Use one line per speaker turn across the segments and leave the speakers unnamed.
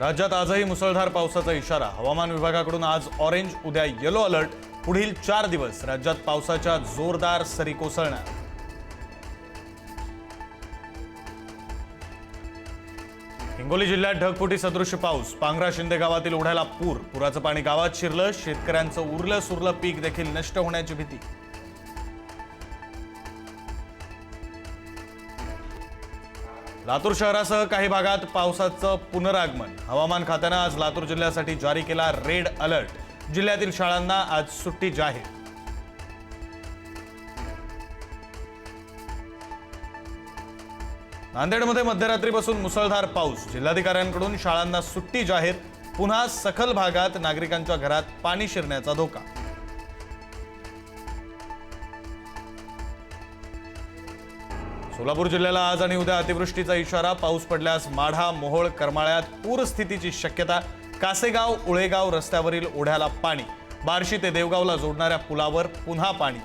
राज्यात आजही मुसळधार पावसाचा इशारा. हवामान विभागाकडून आज ऑरेंज उद्या येलो अलर्ट. पुढील चार दिवस राज्यात पावसाच्या जोरदार सरी कोसळणार. हिंगोली जिल्ह्यात ढगफुटी सदृश पाऊस. पांघरा शिंदे गावातील ओढ्याला पूर. पुराचं पाणी गावात शिरलं. शेतकऱ्यांचं उरलं सुरलं पीक देखील नष्ट होण्याची भीती. लातूर शहरासह काही भागात पावसाचं पुनरागमन. हवामान खात्यानं आज लातूर जिल्ह्यासाठी जारी केला रेड अलर्ट. जिल्ह्यातील शाळांना आज सुट्टी जाहीर. नांदेडमध्ये मध्यरात्रीपासून मुसळधार पाऊस. जिल्हाधिकाऱ्यांकडून शाळांना सुट्टी जाहीर. पुन्हा सखल भागात नागरिकांच्या घरात पाणी शिरण्याचा धोका. सोलापूर जिल्ह्याला आज आणि उद्या अतिवृष्टीचा इशारा. पाऊस पडल्यास माढा मोहोळ करमाळ्यात पूरस्थितीची शक्यता. कासेगाव उळेगाव रस्त्यावरील ओढ्याला पाणी. बार्शी ते देवगावला जोडणाऱ्या पुलावर पुन्हा पाणी.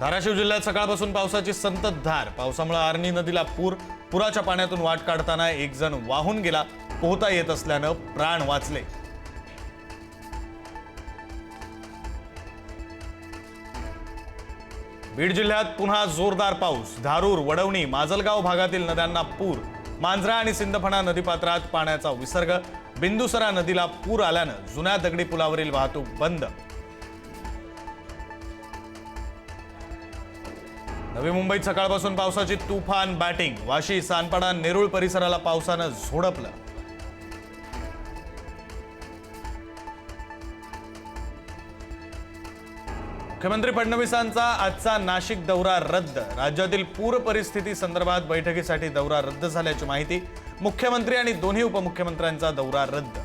धाराशिव जिल्ह्यात सकाळपासून पावसाची संततधार पावसामुळे आर्णी नदीला पूर. पुराच्या पाण्यातून वाट काढताना एक जण वाहून गेला. पोहता येत असल्यानं प्राण वाचले. बीड जिल्ह्यात पुन्हा जोरदार पाऊस. धारूर वडवणी माजलगाव भागातील नद्यांना पूर. मांजरा आणि सिंदफणा नदीपात्रात पाण्याचा विसर्ग. बिंदुसरा नदीला पूर आल्यानं जुन्या दगडी पुलावरील वाहतूक बंद. नवी मुंबईत सकाळपासून पावसाची तुफान बॅटिंग. वाशी सानपाडा नेरुळ परिसराला पावसानं झोडपलं. मुख्यमंत्री फडणवीसांचा आजचा नाशिक दौरा रद्द. राज्यातील पूर परिस्थिती संदर्भात बैठकीसाठी दौरा रद्द झाल्याची माहिती मुख्यमंत्री आणि दोन्ही उपमुख्यमंत्र्यांचा दौरा रद्द.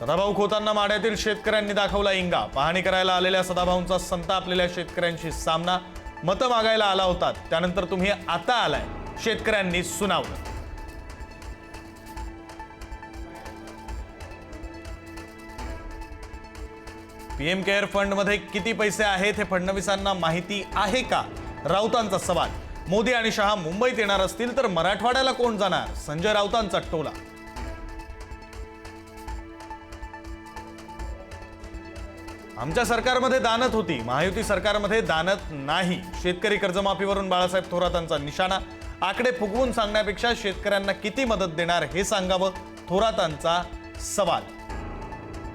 सदाभाऊ खोतांना माड्यातील शेतकऱ्यांनी दाखवला इंगा. पाहणी करायला आलेल्या सदाभाऊंचा संतापलेल्या शेतकऱ्यांशी सामना. मतं मागायला आला होता. त्यानंतर तुम्ही आता आलाय. शेतकऱ्यांनी सुनावलं. पीएम केअर फंडमध्ये किती पैसे आहेत हे फडणवीसांना माहिती आहे का? राऊतांचा सवाल. मोदी आणि शहा मुंबईत येणार असतील तर मराठवाड्याला कोण जाणार? संजय राऊतांचा टोला. आमच्या सरकारमध्ये दानत होती. महायुती सरकारमध्ये दानत नाही. शेतकरी कर्जमाफीवरून बाळासाहेब थोरातांचा निशाणा. आकडे फुगवून सांगण्यापेक्षा शेतकऱ्यांना किती मदत देणार हे सांगावं थोरातांचा सवाल.